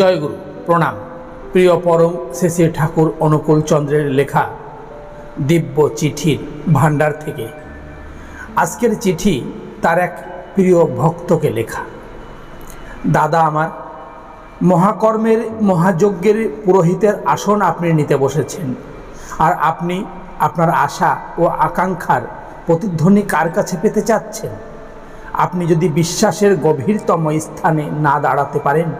জয়গুরু, প্রণাম। প্রিয় পরম শ্রী ঠাকুর অনুকূল চন্দ্রের লেখা দিব্য চিঠির ভাণ্ডার থেকে। আজকের চিঠি তার এক প্রিয় ভক্তকে লেখা। দাদা আমার, মহাকর্মের, মহাযজ্ঞের পুরোহিতের আসন আপনি নিতে বসেছেন। আর আপনি আপনার আশা ও আকাঙ্ক্ষার প্রতিধ্বনি কার কাছে পেতে চাচ্ছেন? আপনি যদি বিশ্বাসের গভীরতম স্থানে না দাঁড়াতে পারেন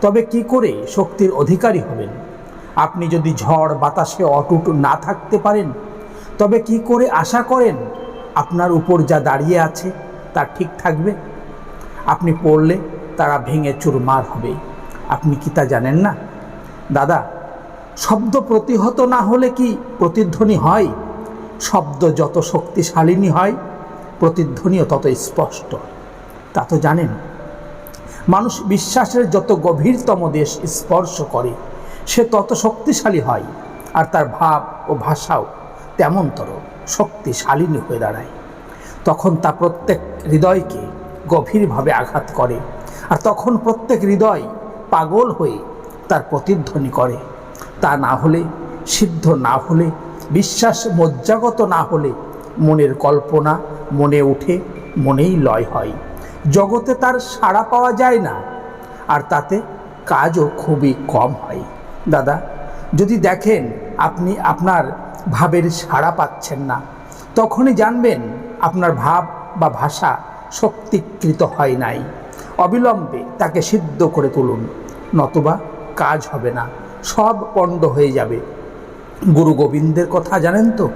তবে কি করে শক্তির অধিকারী হবেন? আপনি যদি ঝড় বাতাসে অটুট না থাকতে পারেন, তবে কি করে আশা করেন আপনার উপর যা দাঁড়িয়ে আছে তা ঠিক থাকবে? আপনি পড়লে তারা ভেঙে চুরমার হবে। আপনি কি তা জানেন না? দাদা, শব্দ প্রতিহত না হলে কি প্রতিধ্বনি হয়? শব্দ যত শক্তিশালিনী হয়, প্রতিধ্বনিও তত স্পষ্ট। তা তো জানেন। মানুষ বিশ্বাসের যত গভীরতম দেশ স্পর্শ করে, সে তত শক্তিশালী হয়, আর তার ভাব ও ভাষাও তেমনতর শক্তিশালিনী হয়ে দাঁড়ায়। তখন তা প্রত্যেক হৃদয়কে গভীরভাবে আঘাত করে, আর তখন প্রত্যেক হৃদয় পাগল হয়ে তার প্রতিধ্বনি করে। তা না হলে, সিদ্ধ না হলে, বিশ্বাস মজ্জাগত না হলে, মনের কল্পনা মনে উঠে, মনেই লয় হয়। জগতে তার সাড়া পাওয়া যায় না। আর তাতে কাজও খুবই কম হয়। দাদা, যদি দেখেন আপনি আপনার ভাবের সাড়া পাচ্ছেন না, তখনই জানবেন আপনার ভাব বা ভাষা শক্তিকৃত হয় নাই। অবিলম্বে তাকে সিদ্ধ করে তুলুন, নতুবা কাজ হবে না, সব পণ্ড হয়ে যাবে। গুরু গোবিন্দের কথা জানেন তো?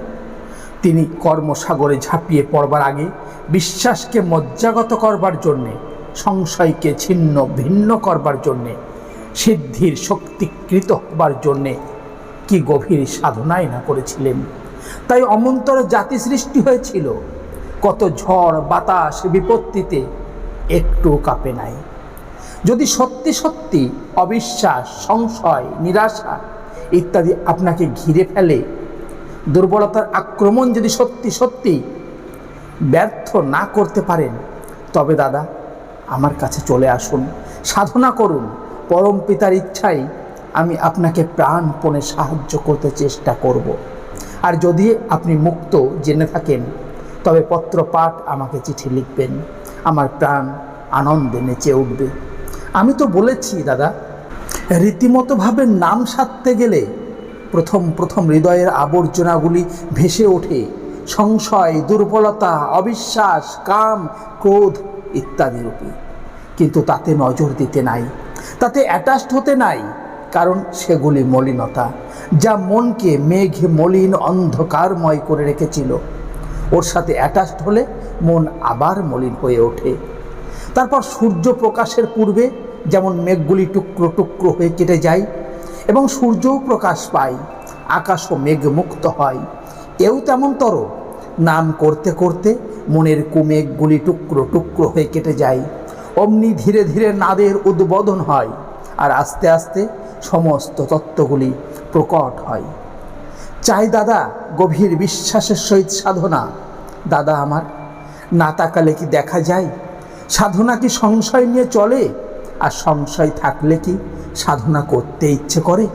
তিনি কর্মসাগরে ঝাঁপিয়ে পড়বার আগে বিশ্বাসকে মজ্জাগত করবার জন্যে, সংশয়কে ছিন্ন ভিন্ন করবার জন্যে, সিদ্ধির শক্তিকৃত হবার জন্যে কি গভীর সাধনাই না করেছিলেন। তাই অমন্তর জাতি সৃষ্টি হয়েছিল। কত ঝড়, বাতাস, বিপত্তিতে একটু কাঁপে নাই। যদি সত্যি সত্যি অবিশ্বাস, সংশয়, নিরাশা ইত্যাদি আপনাকে ঘিরে ফেলে দুর্বলতার আক্রমণ যদি সত্যি সত্যি ব্যর্থ না করতে পারেন, তবে দাদা, আমার কাছে চলে আসুন। সাধনা করুন। পরম পিতার ইচ্ছাই আমি আপনাকে প্রাণপণে সাহায্য করতে চেষ্টা করব। আর যদি আপনি মুক্ত জেনে থাকেন, তবে পত্রপাঠ আমাকে চিঠি লিখবেন। আমার প্রাণ আনন্দে নেচে উঠবে। আমি তো বলেছি, দাদা, রীতিমতোভাবে নাম সাধতে গেলে প্রথম প্রথম হৃদয়ের আবর্জনাগুলি ভেসে ওঠে। সংশয়, দুর্বলতা, অবিশ্বাস, কাম, ক্রোধ ইত্যাদি রূপে। কিন্তু তাতে নজর দিতে নাই। তাতে অ্যাটাচড হতে নাই। কারণ সেগুলি মলিনতা, যা মনকে মেঘ, মলিন অন্ধকারময় করে রেখেছিল। ওর সাথে অ্যাটাচড হলে মন আবার মলিন হয়ে ওঠে। তারপর সূর্য প্রকাশের পূর্বে যেমন মেঘগুলি টুকরো টুকরো হয়ে কেটে যায় এবং সূর্যও প্রকাশ পায় আকাশও মেঘমুক্ত হয়। এও তেমনতর নাম করতে করতে মনের কুমেঘগুলি টুকরো টুকরো হয়ে কেটে যায়। অমনি ধীরে ধীরে নাদের উদ্বোধন হয় আর আস্তে আস্তে সমস্ত তত্ত্বগুলি প্রকট হয়। চাই দাদা গভীর বিশ্বাসের সহিত সাধনা। দাদা আমার, না তাকালে কি দেখা যায়? সাধনা কি সংশয় নিয়ে চলে? আর সংশয় থাকলে কি সাধনা করতে ইচ্ছে করে।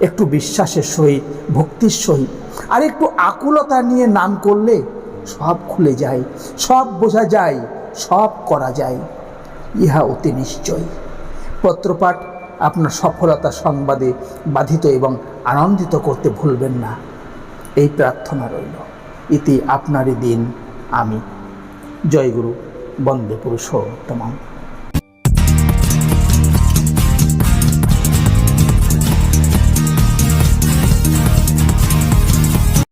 একটু বিশ্বাসের সহিত, ভক্তির সহিত, আর একটু আকুলতা নিয়ে নাম করলে সব খুলে যায়, সব বোঝা যায়, সব করা যায়। ইহা অতি নিশ্চয়। পত্রপাঠ আপনার সফলতা সংবাদে বাধিত এবং আনন্দিত করতে ভুলবেন না। এই প্রার্থনা রইল। ইতি আপনারই দিন। আমি জয়গুরু, বন্দে পুরুষোত্তম